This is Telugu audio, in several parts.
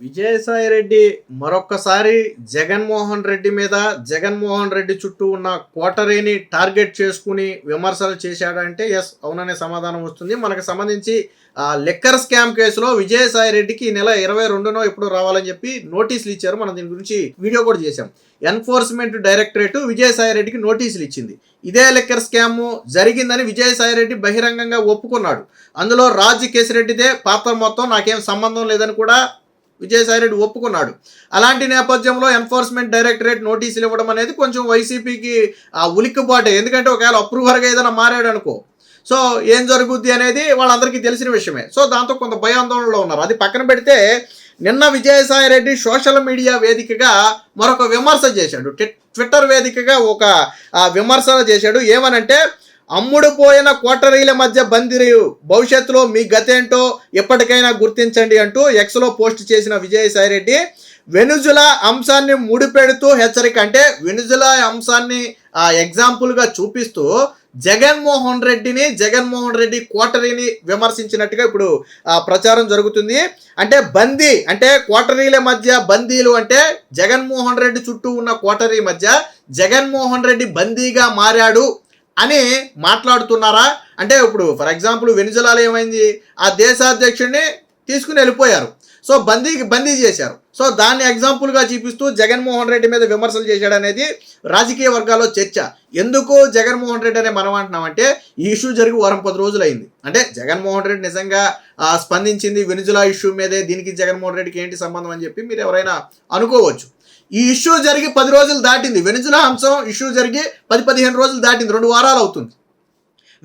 విజయసాయి రెడ్డి మరొక్కసారి జగన్మోహన్ రెడ్డి మీద జగన్మోహన్ రెడ్డి చుట్టూ ఉన్న కోటరీని టార్గెట్ చేసుకుని విమర్శలు చేశాడంటే ఎస్ అవుననే సమాధానం వస్తుంది. మనకు సంబంధించి ఆ లెక్కర్ స్కామ్ కేసులో విజయసాయి రెడ్డికి నెల ఇరవై రెండునో ఎప్పుడు రావాలని చెప్పి నోటీసులు ఇచ్చారు. మనం దీని గురించి వీడియో కూడా చేశాం. ఎన్ఫోర్స్మెంట్ డైరెక్టరేట్ విజయసాయి రెడ్డికి నోటీసులు ఇచ్చింది. ఇదే లెక్కర్ స్కామ్ జరిగిందని విజయసాయి రెడ్డి బహిరంగంగా ఒప్పుకున్నాడు. అందులో రాజ్ కేసిరెడ్డిదే పాత్ర మొత్తం. నాకేం సంబంధం లేదని కూడా విజయసాయి రెడ్డి ఒప్పుకున్నాడు. అలాంటి నేపథ్యంలో ఎన్ఫోర్స్మెంట్ డైరెక్టరేట్ నోటీసులు ఇవ్వడం అనేది కొంచెం వైసీపీకి ఆ ఉలిక్కుబాటే. ఎందుకంటే ఒకవేళ అప్రూవర్గా ఏదైనా మారాడు అనుకో సో ఏం జరుగుద్ది అనేది వాళ్ళందరికీ తెలిసిన విషయమే. సో దాంతో కొంత భయాందోళనలో ఉన్నారు. అది పక్కన పెడితే నిన్న విజయసాయి రెడ్డి సోషల్ మీడియా వేదికగా మరొక విమర్శ చేశాడు. ట్విట్టర్ వేదికగా ఒక విమర్శన చేశాడు. ఏమనంటే అమ్ముడుపోయిన కోటరీల మధ్య బందిరియు భవిష్యత్తులో మీ గతేంటో ఎప్పటికైనా గుర్తించండి అంటూ ఎక్స్లో పోస్ట్ చేసిన విజయసాయి రెడ్డి వెనుజులా అంశాన్ని ముడిపెడుతూ హెచ్చరిక అంటే వెనుజులా అంశాన్ని ఎగ్జాంపుల్గా చూపిస్తూ జగన్మోహన్ రెడ్డిని జగన్మోహన్ రెడ్డి కోటరీని విమర్శించినట్టుగా ఇప్పుడు ప్రచారం జరుగుతుంది. అంటే బందీ అంటే కోటరీల మధ్య బందీలు అంటే జగన్మోహన్ రెడ్డి చుట్టూ ఉన్న కోటరీ మధ్య జగన్మోహన్ రెడ్డి బందీగా మారాడు అని మాట్లాడుతున్నారా? అంటే ఇప్పుడు ఫర్ ఎగ్జాంపుల్ వెనిజులాలో ఏమైంది? ఆ దేశాధ్యక్షుడిని తీసుకుని వెళ్ళిపోయారు. సో బందీకి బందీ చేశారు. సో దాన్ని ఎగ్జాంపుల్గా చూపిస్తూ జగన్మోహన్ రెడ్డి మీద విమర్శలు చేశాడు అనేది రాజకీయ వర్గాల్లో చర్చ. ఎందుకు జగన్మోహన్ రెడ్డి అనే మనం అంటున్నామంటే ఈ ఇష్యూ జరిగి వారం పది రోజులైంది. అంటే జగన్మోహన్ రెడ్డి నిజంగా స్పందించింది వెనుజులా ఇష్యూ మీదే దీనికి జగన్మోహన్ రెడ్డికి ఏంటి సంబంధం అని చెప్పి మీరు ఎవరైనా అనుకోవచ్చు. ఈ ఇష్యూ జరిగి పది రోజులు దాటింది. వెనుజులా అంశం ఇష్యూ జరిగి పది పదిహేను రోజులు దాటింది. రెండు వారాలు అవుతుంది.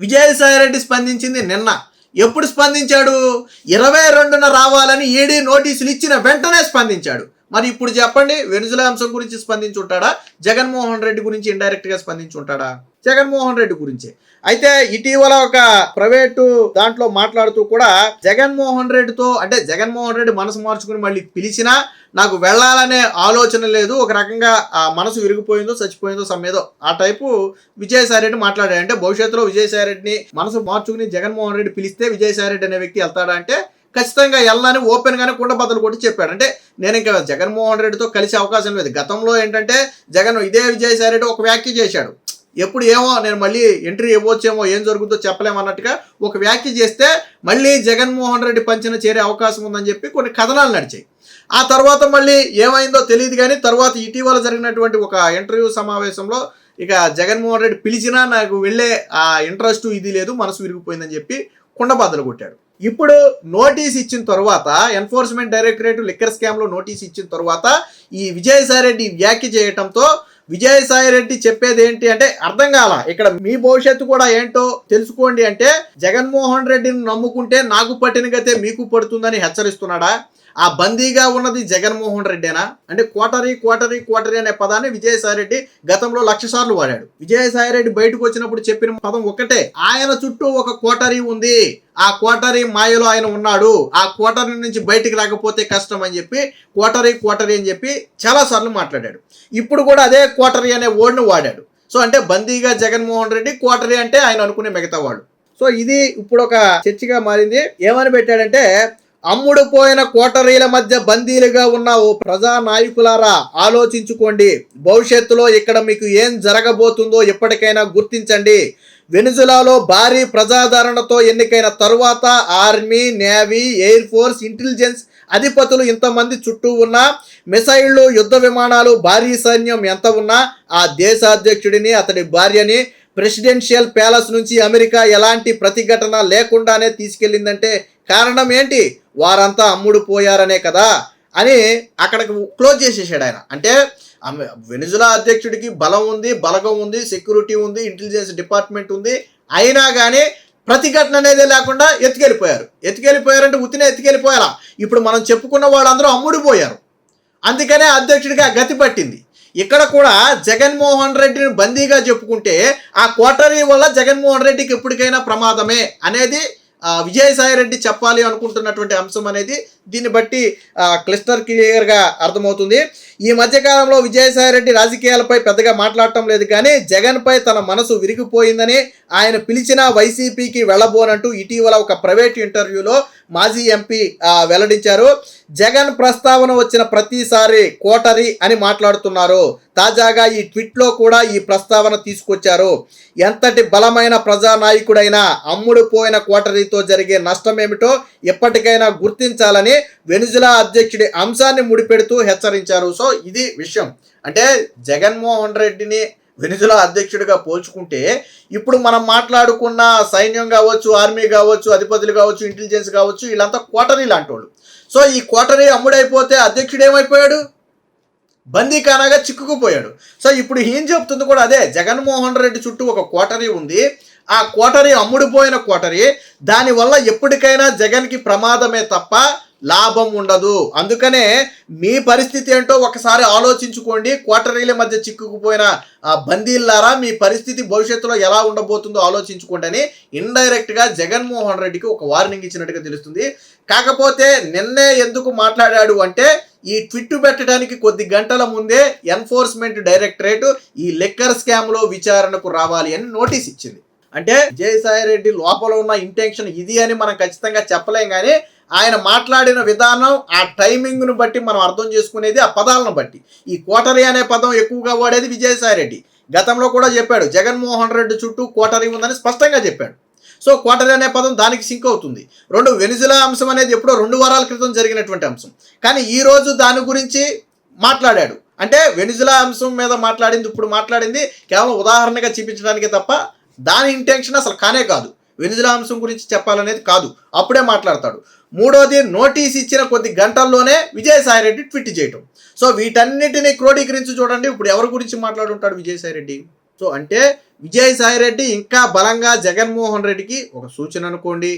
విజయసాయి రెడ్డి స్పందించింది నిన్న. ఎప్పుడు స్పందించాడు? ఇరవై రెండున రావాలని ఈడీ నోటీసులు ఇచ్చిన వెంటనే స్పందించాడు. మరి ఇప్పుడు చెప్పండి వెనుజులా అంశం గురించి స్పందించి ఉంటాడా జగన్మోహన్ రెడ్డి గురించి ఇండైరెక్ట్గా స్పందించి ఉంటాడా జగన్మోహన్ రెడ్డి గురించి. అయితే ఇటీవల ఒక ప్రైవేటు దాంట్లో మాట్లాడుతూ కూడా జగన్మోహన్ రెడ్డితో అంటే జగన్మోహన్ రెడ్డి మనసు మార్చుకుని మళ్ళీ పిలిచినా నాకు వెళ్ళాలనే ఆలోచన లేదు. ఒక రకంగా ఆ మనసు విరిగిపోయిందో చచ్చిపోయిందో సమ్మేదో ఆ టైపు విజయసాయి రెడ్డి మాట్లాడాడు. అంటే భవిష్యత్తులో విజయసాయి రెడ్డిని మనసు మార్చుకుని జగన్మోహన్ రెడ్డి పిలిస్తే విజయసాయి రెడ్డి అనే వ్యక్తి వెళ్తాడా అంటే ఖచ్చితంగా వెళ్ళాలని ఓపెన్గానే కుండబద్దలు కుండ కొట్టి చెప్పాడు. అంటే నేను ఇంకా జగన్మోహన్ రెడ్డితో కలిసే అవకాశం లేదు. గతంలో ఏంటంటే జగన్ ఇదే విజయసాయి రెడ్డి ఒక వ్యాఖ్య చేశాడు. ఎప్పుడు ఏమో నేను మళ్ళీ ఎంట్రీ ఇవ్వచ్చేమో ఏం జరుగుతుందో చెప్పలేమన్నట్టుగా ఒక వ్యాఖ్య చేస్తే మళ్ళీ జగన్మోహన్ రెడ్డి పంచిన చేరే అవకాశం ఉందని చెప్పి కొన్ని కథనాలు నడిచాయి. ఆ తర్వాత మళ్ళీ ఏమైందో తెలియదు కానీ తర్వాత ఇటీవల జరిగినటువంటి ఒక ఇంటర్వ్యూ సమావేశంలో ఇక జగన్మోహన్ రెడ్డి పిలిచినా నాకు వెళ్ళే ఆ ఇంట్రెస్ట్ ఇది లేదు మనసు విరిగిపోయిందని చెప్పి కుండబాదలు కొట్టాడు. ఇప్పుడు నోటీస్ ఇచ్చిన తర్వాత ఎన్ఫోర్స్మెంట్ డైరెక్టరేట్ లిక్కర్ స్కామ్లో నోటీస్ ఇచ్చిన తర్వాత ఈ విజయసాయి రెడ్డి వ్యాఖ్య చేయటంతో విజయసాయి రెడ్డి చెప్పేది ఏంటి అంటే అర్థం కాల. ఇక్కడ మీ భవిష్యత్తు కూడా ఏంటో తెలుసుకోండి అంటే జగన్మోహన్ రెడ్డిని నమ్ముకుంటే నాకు పట్టిన గతే మీకు పడుతుందని హెచ్చరిస్తున్నాడా? ఆ బందీగా ఉన్నది జగన్మోహన్ రెడ్డేనా? అంటే కోటరీ కోటరీ కోటరీ అనే పదాన్ని విజయసాయి రెడ్డి గతంలో లక్ష సార్లు వాడాడు. విజయసాయి రెడ్డి బయటకు వచ్చినప్పుడు చెప్పిన పదం ఒకటే ఆయన చుట్టూ ఒక కోటరీ ఉంది. ఆ కోటరీ మాయలో ఆయన ఉన్నాడు. ఆ కోటరీ నుంచి బయటికి రాకపోతే కష్టం అని చెప్పి కోటరీ కోటరీ అని చెప్పి చాలా సార్లు మాట్లాడాడు. ఇప్పుడు కూడా అదే కోటరీ అనే ఓడ్ను వాడాడు. సో అంటే బందీగా జగన్మోహన్ రెడ్డి కోటరీ అంటే ఆయన అనుకునే మిగతా వాడు సో ఇది ఇప్పుడు ఒక చర్చగా మారింది. ఏమని పెట్టాడంటే అమ్ముడు పోయిన కోటరీల మధ్య బందీలుగా ఉన్న ఓ ప్రజా నాయకులారా ఆలోచించుకోండి. భవిష్యత్తులో ఇక్కడ మీకు ఏం జరగబోతుందో ఎప్పటికైనా గుర్తించండి. వెనుజులాలో భారీ ప్రజాదరణతో ఎన్నికైన తరువాత army navy air force intelligence అధిపతులు ఇంతమంది చుట్టూ ఉన్న మిసైళ్ళు యుద్ధ విమానాలు భారీ సైన్యం ఎంత ఉన్నా ఆ దేశాధ్యక్షుడిని అతడి భార్యని ప్రెసిడెన్షియల్ ప్యాలెస్ నుంచి అమెరికా ఎలాంటి ప్రతిఘటన లేకుండానే తీసుకెళ్ళిందంటే కారణం ఏంటి? వారంతా అమ్ముడు పోయారనే కదా అని అక్కడికి క్లోజ్ చేసేసాడు ఆయన. అంటే వెనిజులా అధ్యక్షుడికి బలం ఉంది బలగం ఉంది సెక్యూరిటీ ఉంది ఇంటెలిజెన్స్ డిపార్ట్మెంట్ ఉంది. అయినా కానీ ప్రతిఘటన అనేది లేకుండా ఎత్తుకెళ్ళిపోయారు. ఎత్తుకెళ్ళిపోయారంటే ఉత్తినే ఎత్తుకెళ్ళిపోయారా ఇప్పుడు మనం చెప్పుకున్న వాళ్ళందరూ అమ్ముడిపోయారు అందుకనే అధ్యక్షుడిగా గతి పట్టింది. ఇక్కడ కూడా జగన్మోహన్ రెడ్డిని బందీగా చెప్పుకుంటే ఆ కోటరీ వల్ల జగన్మోహన్ రెడ్డికి ఎప్పటికైనా ప్రమాదమే అనేది విజయసాయి రెడ్డి చెప్పాలి అనుకుంటున్నటువంటి అంశం అనేది దీన్ని బట్టి క్లిస్టర్ క్లియర్గా అర్థమవుతుంది. ఈ మధ్యకాలంలో విజయసాయి రెడ్డి రాజకీయాలపై పెద్దగా మాట్లాడటం లేదు కానీ జగన్పై తన మనసు విరిగిపోయిందని ఆయన పిలిచిన వైసీపీకి వెళ్ళబోనంటూ ఇటీవల ఒక ప్రైవేట్ ఇంటర్వ్యూలో మాజీ ఎంపీ వెల్లడించారు. జగన్ ప్రస్తావన వచ్చిన ప్రతిసారి కోటరి అని మాట్లాడుతున్నారు. తాజాగా ఈ ట్వీట్లో కూడా ఈ ప్రస్తావన తీసుకొచ్చారు. ఎంతటి బలమైన ప్రజానాయకుడైనా అమ్ముడు పోయిన కోటరీతో జరిగే నష్టమేమిటో ఎప్పటికైనా గుర్తించాలని వెనుజులా అధ్యక్షుడి అంశాన్ని ముడిపెడుతూ హెచ్చరించారు. సో ఇది విషయం. అంటే జగన్మోహన్ రెడ్డిని వెనిజులా అధ్యక్షుడిగా పోల్చుకుంటే ఇప్పుడు మనం మాట్లాడుకున్న సైన్యం కావచ్చు ఆర్మీ కావచ్చు అధిపతులు కావచ్చు ఇంటెలిజెన్స్ కావచ్చు వీళ్ళంతా కోటరీ లాంటి వాళ్ళు సో ఈ కోటరీ అమ్ముడైపోతే అధ్యక్షుడు ఏమైపోయాడు? బందీఖానాగా చిక్కుకుపోయాడు. సో ఇప్పుడు ఏం చెప్తుంది కూడా అదే జగన్మోహన్ రెడ్డి చుట్టూ ఒక కోటరీ ఉంది. ఆ కోటరీ అమ్ముడుపోయిన కోటరీ దానివల్ల ఎప్పటికైనా జగన్కి ప్రమాదమే తప్ప లాభం ఉండదు. అందుకనే మీ పరిస్థితి ఏంటో ఒకసారి ఆలోచించుకోండి. క్వార్టరీల మధ్య చిక్కుకుపోయిన ఆ బందీల్లారా మీ పరిస్థితి భవిష్యత్తులో ఎలా ఉండబోతుందో ఆలోచించుకోండి అని ఇండైరెక్ట్గా జగన్మోహన్ రెడ్డికి ఒక వార్నింగ్ ఇచ్చినట్టుగా తెలుస్తుంది. కాకపోతే నిన్నే ఎందుకు మాట్లాడాడు అంటే ఈ ట్విట్ పెట్టడానికి కొద్ది గంటల ముందే ఎన్ఫోర్స్మెంట్ డైరెక్టరేట్ ఈ లెక్కర్ స్కామ్లో విచారణకు రావాలి అని నోటీస్ ఇచ్చింది. అంటే విజయసాయి రెడ్డి లోపల ఉన్న ఇంటెన్షన్ ఇది అని మనం ఖచ్చితంగా చెప్పలేం కానీ ఆయన మాట్లాడిన విధానం ఆ టైమింగ్ను బట్టి మనం అర్థం చేసుకునేది ఆ పదాలను బట్టి. ఈ కోటరీ అనే పదం ఎక్కువగా వాడేది విజయసాయి రెడ్డి. గతంలో కూడా చెప్పాడు జగన్మోహన్ రెడ్డి చుట్టూ కోటరీ ఉందని స్పష్టంగా చెప్పాడు. సో కోటరీ అనే పదం దానికి సింక్ అవుతుంది. రెండు వెనిజులా అంశం అనేది ఎప్పుడో రెండు వారాల క్రితం జరిగినటువంటి అంశం. కానీ ఈరోజు దాని గురించి మాట్లాడాడు. అంటే వెనిజులా అంశం మీద మాట్లాడింది ఇప్పుడు మాట్లాడింది కేవలం ఉదాహరణగా చూపించడానికే తప్ప దాని ఇంటెన్షన్ అసలు కానే కాదు. వెనిజులా అంశం గురించి చెప్పాలనేది కాదు. అప్పుడే మాట్లాడతాడు. మూడోది నోటీస్ ఇచ్చిన కొద్ది గంటల్లోనే విజయసాయిరెడ్డి ట్విట్ చేయటం. సో వీటన్నిటిని క్రోడీకరించి చూడండి. ఇప్పుడు ఎవరి గురించి మాట్లాడుంటాడు విజయసాయిరెడ్డి? సో అంటే విజయసాయిరెడ్డి ఇంకా బలంగా జగన్మోహన్ రెడ్డికి ఒక సూచన అనుకోండి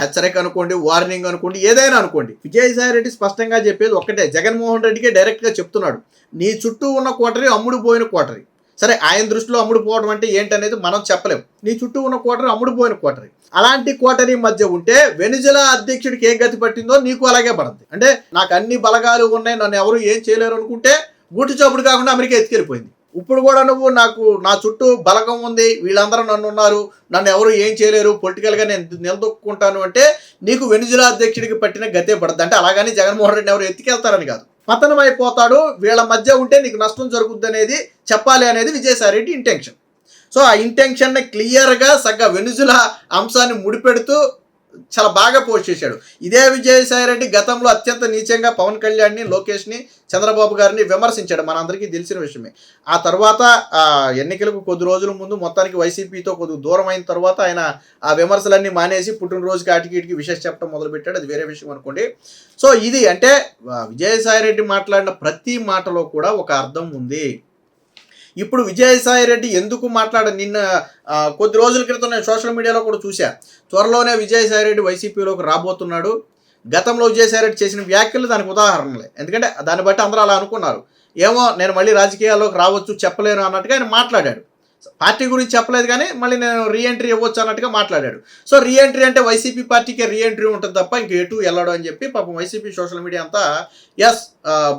హెచ్చరిక అనుకోండి వార్నింగ్ అనుకోండి ఏదైనా అనుకోండి. విజయసాయిరెడ్డి స్పష్టంగా చెప్పేది ఒక్కటే. జగన్మోహన్ రెడ్డికే డైరెక్ట్గా చెప్తున్నాడు. నీ చుట్టూ ఉన్న కోటరీ అమ్ముడు పోయిన కోటరీ సరే ఆయన దృష్టిలో అమ్ముడు పోవడం అంటే ఏంటనేది మనం చెప్పలేం. నీ చుట్టూ ఉన్న కోటరీ అమ్ముడు పోయిన కోటరీ. అలాంటి కోటరీ మధ్య ఉంటే వెనుజులా అధ్యక్షుడికి ఏం గతి పట్టిందో నీకు అలాగే పడుతుంది అంటే నాకు అన్ని బలగాలు ఉన్నాయి నన్ను ఎవరు ఏం చేయలేరు అనుకుంటే గూటి చప్పుడు కాకుండా అమెరికా ఎత్తుకెళ్ళిపోయింది. ఇప్పుడు కూడా నువ్వు నాకు నా చుట్టూ బలగం ఉంది వీళ్ళందరూ నన్ను ఉన్నారు నన్ను ఎవరు ఏం చేయలేరు పొలిటికల్గా నేను నిలదొక్కుంటాను అంటే నీకు వెనుజులా అధ్యక్షుడికి పట్టిన గతే పడద్దు. అంటే అలాగని జగన్మోహన్ రెడ్డి ఎవరు ఎత్తుకెళ్తారని కాదు. పతనం అయిపోతాడు వీళ్ళ మధ్య ఉంటే నీకు నష్టం జరుగుద్ది అనేది చెప్పాలి అనేది విజయసాయిరెడ్డి ఇంటెన్షన్ సో ఆ ఇంటెన్షన్ని క్లియర్గా సగ్గ వెనుజుల అంశాన్ని ముడిపెడుతూ చాలా బాగా పోస్ట్ చేశాడు. ఇదే విజయసాయి రెడ్డి గతంలో అత్యంత నీచంగా పవన్ కళ్యాణ్ని లోకేష్ని చంద్రబాబు గారిని విమర్శించాడు. మనందరికీ తెలిసిన విషయమే. ఆ తర్వాత ఎన్నికలకు కొద్ది రోజుల ముందు మొత్తానికి వైసీపీతో కొద్ది దూరం అయిన తర్వాత ఆయన ఆ విమర్శలన్నీ మానేసి పుట్టినరోజుకి ఆటికి ఇటుకి విశేష చెప్పడం మొదలుపెట్టాడు. అది వేరే విషయం అనుకోండి. సో ఇది అంటే విజయసాయిరెడ్డి విజయసాయి మాట్లాడిన ప్రతి మాటలో కూడా ఒక అర్థం ఉంది. ఇప్పుడు విజయసాయి రెడ్డి ఎందుకు మాట్లాడ నిన్న కొద్ది రోజుల క్రితం నేను సోషల్ మీడియాలో కూడా చూశా. త్వరలోనే విజయసాయి రెడ్డి వైసీపీలోకి రాబోతున్నాడు. గతంలో విజయసాయి రెడ్డి చేసిన వ్యాఖ్యలు దానికి ఉదాహరణలే. ఎందుకంటే దాన్ని బట్టి అందరూ అలా అనుకున్నారు. ఏమో నేను మళ్ళీ రాజకీయాల్లోకి రావచ్చు చెప్పలేను అన్నట్టుగా ఆయన మాట్లాడాడు. పార్టీ గురించి చెప్పలేదు కానీ మళ్ళీ నేను రీఎంట్రీ ఇవ్వచ్చు అన్నట్టుగా మాట్లాడాడు. సో రీఎంట్రీ అంటే వైసీపీ పార్టీకే రీఎంట్రీ ఉంటుంది తప్ప ఇంక ఎటు వెళ్ళడం అని చెప్పి పాపం వైసీపీ సోషల్ మీడియా అంతా ఎస్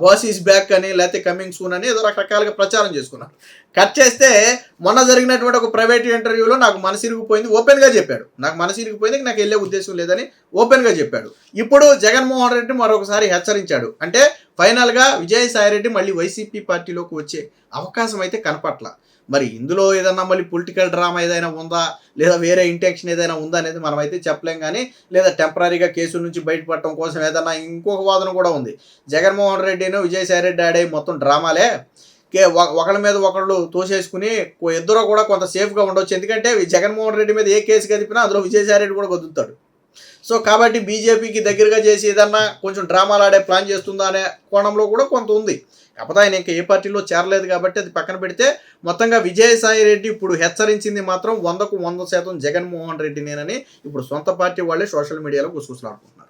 బాస్ ఈస్ బ్యాక్ అని లేకపోతే కమింగ్ సూన్ అని ఏదో రకరకాలుగా ప్రచారం చేసుకున్నారు. కట్ చేస్తే మొన్న జరిగినటువంటి ఒక ప్రైవేట్ ఇంటర్వ్యూలో నాకు మనసిరిగిపోయింది ఓపెన్గా చెప్పాడు. నాకు మనసిరిగిపోయింది నాకు వెళ్ళే ఉద్దేశం లేదని ఓపెన్గా చెప్పాడు. ఇప్పుడు జగన్మోహన్ రెడ్డి మరొకసారి హెచ్చరించాడు. అంటే ఫైనల్గా విజయసాయి రెడ్డి మళ్ళీ వైసీపీ పార్టీలోకి వచ్చే అవకాశం అయితే కనపట్ల. మరి ఇందులో ఏదన్నా మళ్ళీ పొలిటికల్ డ్రామా ఏదైనా ఉందా? లేదా వేరే ఇంటెన్షన్ ఏదైనా ఉందా అనేది మనం అయితే చెప్పలేం కానీ లేదా టెంపరీగా కేసుల నుంచి బయటపడటం కోసం ఏదన్నా ఇంకొక వాదన కూడా ఉంది. జగన్మోహన్ రెడ్డిను విజయసాయి రెడ్డి ఆడే మొత్తం డ్రామాలే. కే ఒకళ్ళ మీద ఒకళ్ళు తోసేసుకుని ఇద్దరు కూడా కొంత సేఫ్గా ఉండొచ్చు. ఎందుకంటే జగన్మోహన్ రెడ్డి మీద ఏ కేసు కదిపినా అందులో విజయసాయి రెడ్డి కూడా గొద్దుతాడు సో కాబట్టి బీజేపీకి దగ్గరగా చేసి ఏదన్నా కొంచెం డ్రామాలు ఆడే ప్లాన్ చేస్తుందా అనే కోణంలో కూడా కొంత ఉంది. కాకపోతే ఆయన ఇంకా ఏ పార్టీలో చేరలేదు కాబట్టి అది పక్కన పెడితే మొత్తంగా విజయసాయి రెడ్డి ఇప్పుడు హెచ్చరించింది మాత్రం వందకు వంద శాతం జగన్మోహన్ రెడ్డి నేనని ఇప్పుడు సొంత పార్టీ వాళ్ళే సోషల్ మీడియాలో గుసగుసలాడుకుంటున్నారు.